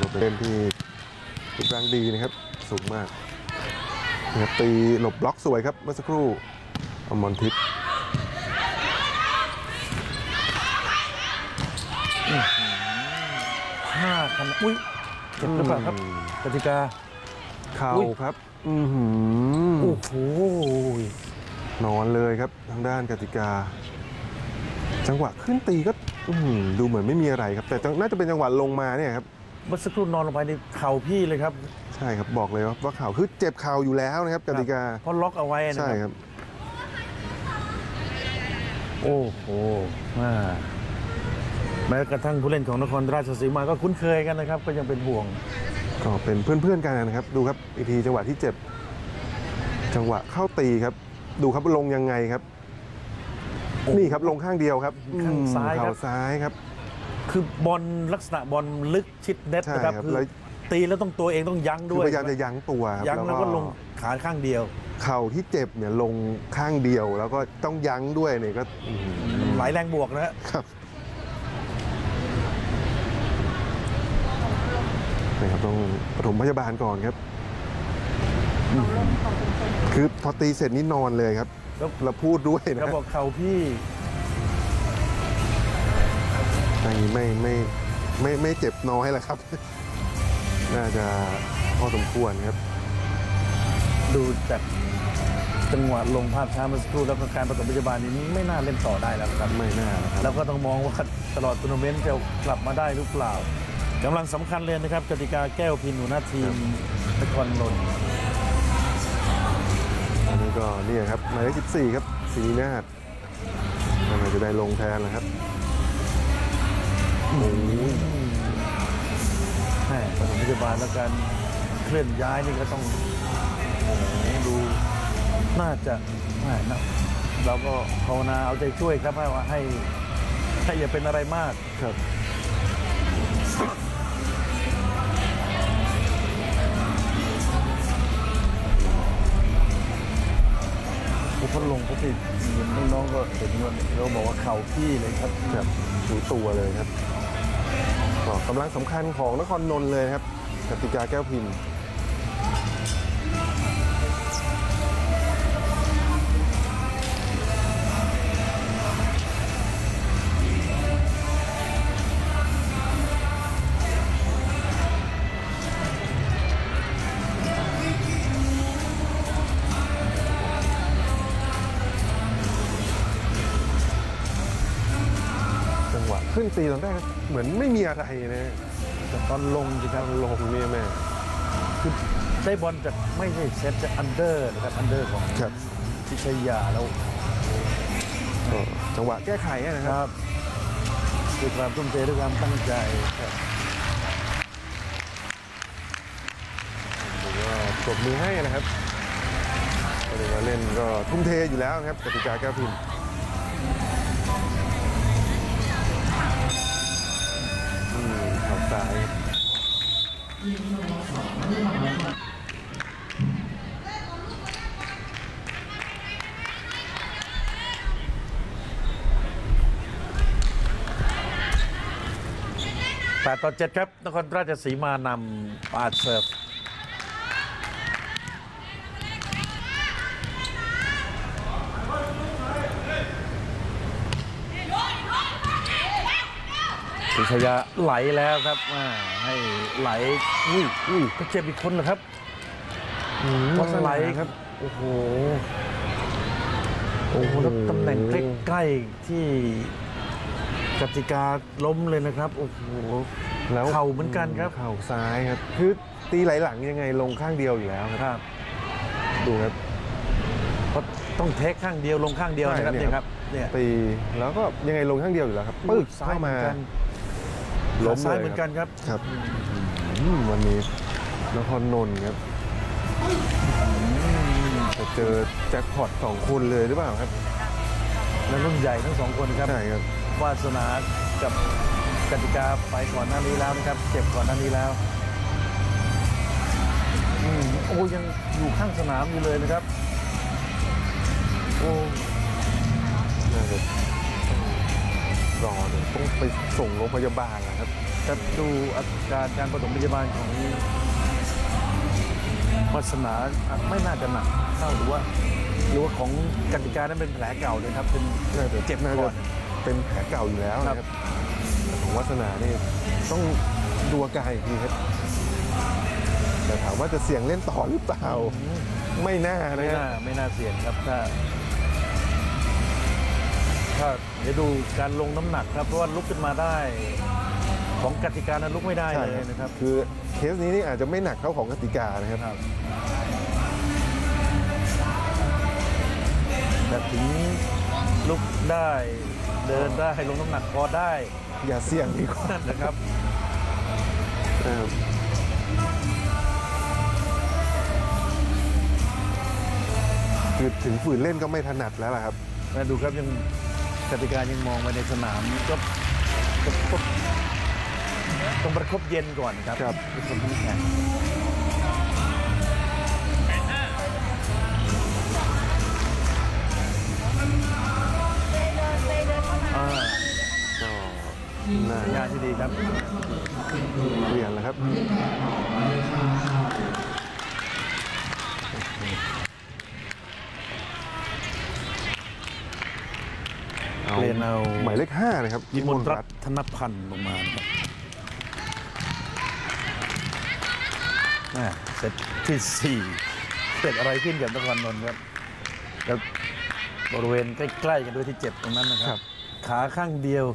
ก็เป็นเล่นที่รูปร่างดีนะครับ สูงมากนะครับตีหลบบล็อกสวยครับเมื่อสักครู่อมรทิพย์ห้าคะแนนอุ้ยเจ็บหรือเปล่าครับกติกา เข่าอุ๊ย ครับ อือหือโอ้โหนอนเลยครับทางด้านกติกา จังหวะขึ้นตีก็อื้อหือดูเหมือนไม่มีอะไรครับ แต่จังน่าจะเป็นจังหวะลงมาเนี่ยครับ เมื่อสักครู่นอนลงไปในเข่าพี่เลยครับใช่ครับบอกเลยว่าว่าเข่าคือเจ็บเข่าอยู่แล้วนะครับกติกาเพราะล็อกเอาไว้นะใช่คครับรับโอ้โหอ่าแม้กระทั่งผู้เล่นของนครราชสีมาก็คุ้นเคยกันนะครับ ก็ยังเป็นห่วง ก็เป็นเพื่อนๆกันนะครับ ดูครับอีกทีจังหวะที่เจ็บ จังหวะเข้าตีครับ ดูครับลงยังไงครับโอ้โหนี่ครับลงข้างเดียวครับข้างซ้ายครับ เข่าซ้ายครับ คือบอลลักษณะบอลลึกชิดเน็ตใช่นะครับครับคือแล้ว ตีแล้วต้องตัวเองต้องยั้งคือด้วยพยายามจะยั้งตัวครับยั้งแล้วก็ลงขาข้างเดียว เข่าที่เจ็บเนี่ยลงข้างเดียว แล้วก็ต้องยั้งด้วยเนี่ยก็อื้อหือ หลายแรงบวกนะฮะครับนะครับต้องปฐมพยาบาลก่อนครับอื้อหือคือพอตีเสร็จนี่นอนเลยครับ แล้วเราพูดด้วยนะเขาบอกเข่าพี่ อันนี้ไม่ไม่ไม่ไม่เจ็บน้อยแล้วครับ น่าจะพอสมควรครับ ดูจากจังหวะลงภาพช้าเมื่อสักครู่แล้วก็การประถมพยาบาลนี้ไม่น่าเล่นต่อได้แล้วครับ ไม่น่านะครับ แล้วก็ต้องมองว่าตลอดทัวร์นาเมนต์จะกลับมาได้หรือเปล่ากำลังสำคัญเลยนะครับกติกาแก้วพินหัวหน้าทีมนครนนท์อันนี้ก็นี่ครับหมายเลข14 ครับศรีนาฏน่าจะได้ลงแทนแล้วครับโอ้ย แม่ประถมพยาบาลแล้วการเคลื่อนย้ายนี่ก็ต้องโอ้โหดู น่าจะแม่นะเราก็ภาวนาเอาใจช่วยครับให้ว่าให้ให้อย่าเป็นอะไรมากครับผู้พัดลงเขาติดน้องๆก็เห็นว่าเราบอกว่าเข่าพี่เลยครับครับดูตัวเลยครับ ก็กำลังสำคัญของนครนนท์เลยครับกติกาแก้วพินจั ขึ้นตีตอนแรกเหมือนไม่มีอะไรนะแต่ตอนลงสิครับลงเนี่ยแม่คือได้บอลจากไม่ใช่เซตจากอันเดอร์นะครับอันเดอร์ของครับพิชยาแล้วก็จังหวะแก้ไขอะนะคครับรับด้วยความทุ่มเทด้วยความตั้งใจครับผมก็ปรบมือให้นะครับก็เลยว่าเล่นก็ทุ่มเทอยู่แล้วนะครับกติกาแก้วพินอื ซ้ายแปดต่อเจ็ดครับ นครราชสีมานำปาดเสิร์ฟ พิชยาไหลแล้วครับอ่าให้ไหลอุ้ยอุ้ยก็เจ็บอีกคนเหรอครับอืมวัสไลครับ โอ้โหโอ้โหแล้วตำแหน่งใกล้ๆที่กติกาล้มเลยนะครับ โอ้โหแล้วเข่าเหมือนกันครับเข่าซ้ายครับคือตีไหลหลังยังไงลงข้างเดียวอยู่แล้วครับครับดูครับเพราะต้องเทคข้างเดียวลงข้างเดียวนะครับใช่เนี่ยเนี่ยครับเนี่ยตีแล้วก็ยังไงลงข้างเดียวอยู่แล้วครับปึ๊กซ้ายเข้าเหมืมาอนกัน ล้มซ้ายเลยเหมือนกันครับครับอืมวันนี้นครนนท์ครับจะเจอแจ็คพอตสองคนเลยหรือเปล่าครับแล้วรุ่นใหญ่ทั้งสองคนครับใช่ครับวาสนากับกติกาไปก่อนหน้านี้แล้วนะครับ เจ็บก่อนหน้านี้แล้วอืมโอ้ยังอยู่ข้างสนามอยู่เลยนะครับ โอ้น่าจะ รอเนี่ยต้องไปส่งโรงพยาบาลนะครับแต่จะดูอาการการปฐมพยาบาลของวัสนาไม่น่าจะหนักเท่าหรือว่าหรือว่าของกติกานั้นเป็นแผลเก่าเลยครับเป็นน่าจะเจ็บน่าก่จะอนเป็นแผลเก่าอยู่แล้วนะคครัรับบแต่ของวัฒนานี่ต้องดูอาการอีกทีครับแต่ถามว่าจะเสี่ยงเล่นต่อหรือเปล่า ไม่น่าไม่นะคน่ารับไม่น่าเสี่ยงครับถ้า ถ้าเดี๋ยวดูการลงน้ำหนักครับเพราะว่าลุกขึ้นมาได้ ของกติกานั้นลุกไม่ได้ใช่เลยนะครับ คือเคสนี้นี่อาจจะไม่หนักเท่าของกติกานะครับครับ แต่ถึงลุกได้เดินได้ลงน้ำหนักพอได้อย่าเสี่ยงดีกว่านะครับเออคือถึงฝืนเล่นก็ไม่ถนัดแล้วล่ะครับ มาดูครับยัง กติกายังมองไปในสนามก็ก็ก็ต้องประคบเย็นก่อนครับครับ ทุกคนที่แข่งอ่าก็น่า สัญญาณที่ดีครับเปลี่ยนแล้วครับ เปลี่ยน เอาหมายเลขห้านะครับยิมนรัรัตธนพันธ์ลงมานะครับแม่เซตที่สี่เกิดอะไรขึ้นกับนครนนท์ครับแล้วบริเวณใกล้ ๆ กันด้วยที่เจ็บตรงนั้นนะคครัรับบขาข้างเดียว